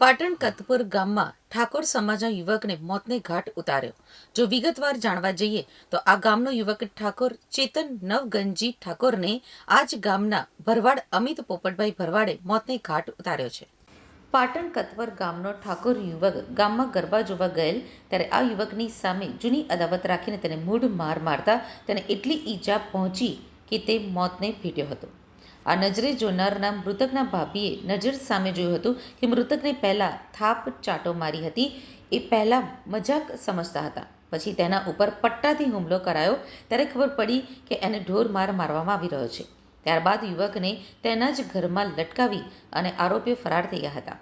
પાટણ કતપુર ગામમાં ઠાકોર સમાજના યુવકને મોતને ઘાટ ઉતાર્યો. જો વિગતવાર જાણવા જઈએ, તો આ ગામનો યુવક ઠાકોર ચેતન નવગંજી ઠાકોરને આ જ ગામના ભરવાડ અમિત પોપટભાઈ ભરવાડે મોતને ઘાટ ઉતાર્યો છે. પાટણ કતવર ગામનો ઠાકોર યુવક ગામમાં ગરબા જોવા ગયેલ, ત્યારે આ યુવકની સામે જૂની અદાવત રાખીને તેને મૂઢ માર મારતા તેને એટલી ઈજા પહોંચી કે તે મોતને ભેટ્યો હતો. આ નજરે જોનારના મૃતકના ભાભીએ નજર સામે જોયું હતું કે મૃતકને પહેલાં થાપ ચાટો મારી હતી. એ પહેલાં મજાક સમજતા હતા. પછી તેના ઉપર પટ્ટાથી હુમલો કરાયો. ત્યારે ખબર પડી કે એને ઢોર માર મારવામાં આવી રહ્યો છે. ત્યારબાદ યુવકને તેના જ ઘરમાં લટકાવી અને આરોપીઓ ફરાર થઈ ગયા હતા.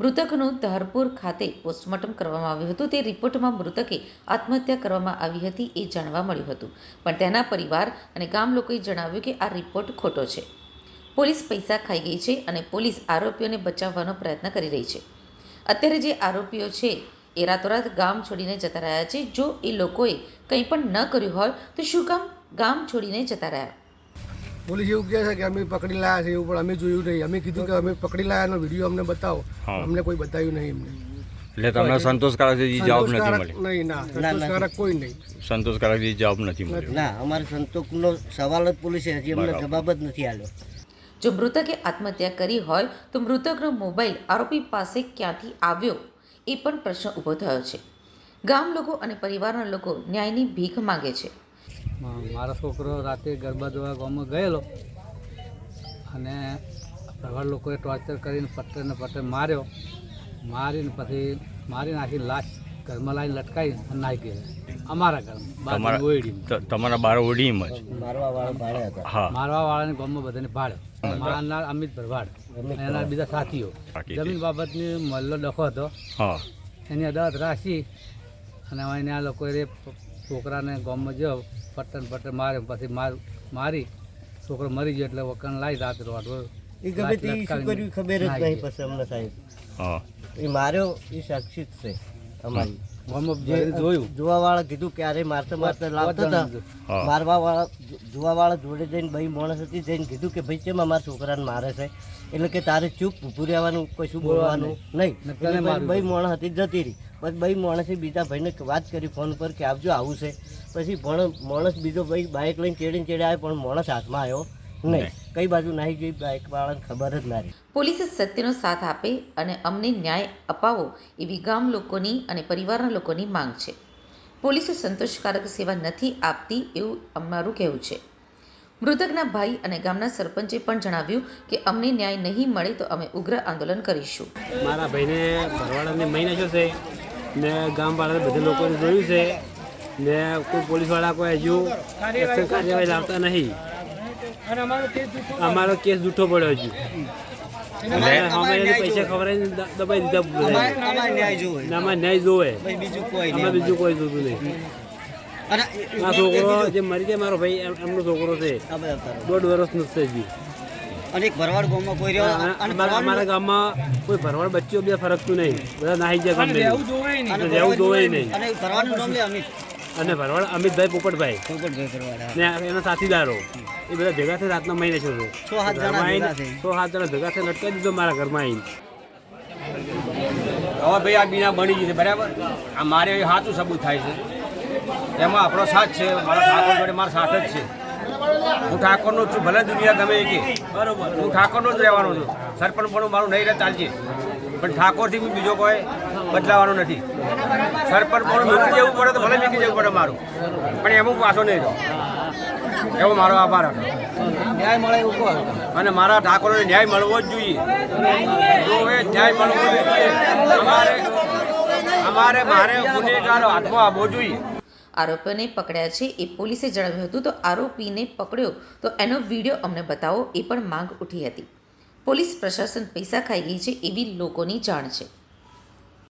મૃતકનું ધારપુર ખાતે પોસ્ટમોર્ટમ કરવામાં આવ્યું હતું. તે રિપોર્ટમાં મૃતકે આત્મહત્યા કરવામાં આવી હતી એ જાણવા મળ્યું હતું. પણ તેના પરિવાર અને ગામ લોકોએ જણાવ્યું કે આ રિપોર્ટ ખોટો છે. પોલીસ પૈસા ખાઈ ગઈ છે અને પોલીસ આરોપીઓને બચાવવાનો પ્રયત્ન કરી રહી છે. અત્યારે જે આરોપીઓ છે એ રાતોરાત ગામ છોડીને જતા રહ્યા છે. જો એ લોકોએ કંઈ પણ ન કર્યું હોય તો શું કામ ગામ છોડીને જતા રહ્યા? પોલીસ એવું કહે છે કે અમે પકડી લાયા છે એવું પણ અમે જોયું નહીં. અમે કીધું કે અમે પકડી લાયાનો વીડિયો અમને બતાવો. અમને કોઈ બતાવ્યું નહીં એમને એટલે તમને સંતોષકારક જવાબ નથી મળ્યો? નહીં સંતોષકારક કોઈ નહીં. સંતોષકારક જવાબ નથી મળ્યો. ના અમારે સંતોષનો સવાલ જ પોલીસે હજી અમને જવાબ જ નથી આવ્યો જો મૃતકે આત્મહત્યા કરી હોય તો મૃતકનો મોબાઈલ આરોપી પાસે ક્યાંથી આવ્યો? એ પણ પ્રશ્ન ઊભો થયો છે. ગામ લોકો અને પરિવારના લોકો ન્યાયની ભીખ માંગે છે. મારો છોકરો રાતે ગરબા જોવા ગામમાં ગયેલો અને પ્રવાળ લોકોએ ટોર્ચર કરીને પટ્ટર ને પટ્ટર માર્યો. મારીને પછી મારી નાખી લાશ ઘરમાં લાવીને લટકાવી અને નાખી ગયેલા અમારા ઘરમાં બાજુ તમારા ઓયડીમાં. બાર ઓડીમાં જ? મારવા વાળા ભાડે હતા. હા. મારવા વાળાને ગામમાં બધાને ભાડ્યો મારનાર અમિત ભરવાડ એના બીજા સાથીઓ. જમીન બાબતની મલ્લો ડખો હતો. એની અદાવત રાખી અને એને આ લોકોએ છોકરાને ગામમાં જાઉં પટ્ટન પટ્ટન માર્યો. પછી માર મારી છોકરો મરી ગયો એટલે વકણ લાવી રાત રોડ એ ગમે તે શું કર્યું? ખબર જ નહીં પછી અમને સાહેબ. એ માર્યો એ સાક્ષી છે અમારી. જોયું. જોવા વાળા કીધું ક્યારે મારતા મારતા લાવતા હતા. મારવા વાળા જોવા વાળા જોડે જઈને ભાઈ માણસ હતી જઈને કીધું કે ભાઈ કેમ અમારા છોકરાને મારે છે? એટલે કે તારે ચૂપ ઊભું રહેવાનું કશું બોલવાનું નહીં. ભાઈ માણસ હતી જતી રહી. પછી ભાઈ માણસે બીજા ભાઈને વાત કરી ફોન પર કે આવજો આવું છે. પછી ભણ માણસ બીજો ભાઈ બાઇક લઈને ચેડીને ચેડે આવ્યો પણ માણસ હાથમાં આવ્યો નહીં. કઈ બાજુ નાહી ગઈ બાઇક વાળાને ખબર જ ના રહી. પોલીસ સત્યનો સાથ આપે અને અમને ન્યાય અપાવો એવી ગામ લોકોની અને પરિવારના લોકોની માંગ છે. પોલીસે સંતોષકારક સેવા નથી આપતી એવું અમારું કહેવું છે. મૃતકના ભાઈ અને ગામના સરપંચે પણ જણાવ્યું કે અમને ન્યાય નહીં મળે તો અમે ઉગ્ર આંદોલન કરીશું. મારા ભાઈને ભરવાડાને મહિને છે ને ગામવાળા બધા લોકોને જોયું છે. ને કોઈ પોલીસવાળા કોઈ હજુ એક્શન કાર્યવાહી લાવતા નહીં. અમારો કેસ જૂઠો પડ્યો હજુ. પૈસા ખબર દબાઈ દીધા અમારે ન્યાય જોવે બીજું કોઈ અમે બીજું કોઈ જોતું નહીં. આ છોકરો જે મરી ગયા મારો ભાઈ એમનો છોકરો છે. દોઢ વર્ષનો નથી છે હજી. અને ભરવાડ ગામમાં કોઈ રહ્યો અમારા ગામમાં કોઈ ભરવાડ બચ્ચીઓ બે ફરકતું નહીં. બધા નાહી જાય ગામ રહેવું જોવાય નહીં. અને ભરવાડનું નામ લે અમિત. અને ભરવાડ અમિતભાઈ પોપટભાઈ. પોપટભાઈ ભરવાડ ને એના સાથીદારો. એ બધા ભેગા થઈ રાતના મહિને છે સો હાથ જણા ભેગા થઈ. સો સાત જણા ભેગા થઈ લટકાવી દીધો મારા ઘરમાં આવીને. હવે ભાઈ આ બીના બની ગઈ છે બરાબર? આ મારે સાચું સબૂત થાય છે. એમાં આપણો સાથ છે મારા ઠાકોર જોડે મારો સાથ જ છે. હું ઠાકોરનો છું ભલે દુનિયા ગમે કે. બરોબર. હું ઠાકોરનો જ રહેવાનો છું. સરપંચ પણ મારું નહીં રહે ચાલશે. પણ ઠાકોરથી બી બીજો કોઈ બદલાવાનો નથી. સરપંચ પણ મૂકી જવું પડે તો ભલે મૂકી જવું પડે મારું. પણ એમ હું પાછો નહીં રહ્યો એવો મારો આભાર હતો. ન્યાય મળે એવું કહો. અને મારા ઠાકોરને ન્યાય મળવો જ જોઈએ. જો એ ન્યાય મળવો જોઈએ. અમારે અમારે મારે ગુનેગારો હાથમાં આવવો જોઈએ. આરોપીઓને પકડ્યા છે. એ પોલીસે જણાવ્યું હતું, તો આરોપીને પકડ્યો, તો એનો વીડિયો અમને બતાવો. એ પણ માંગ ઉઠી હતી. પોલીસ પ્રશાસન પૈસા ખાઈ ગઈ છે એવી લોકોની જાણ છે.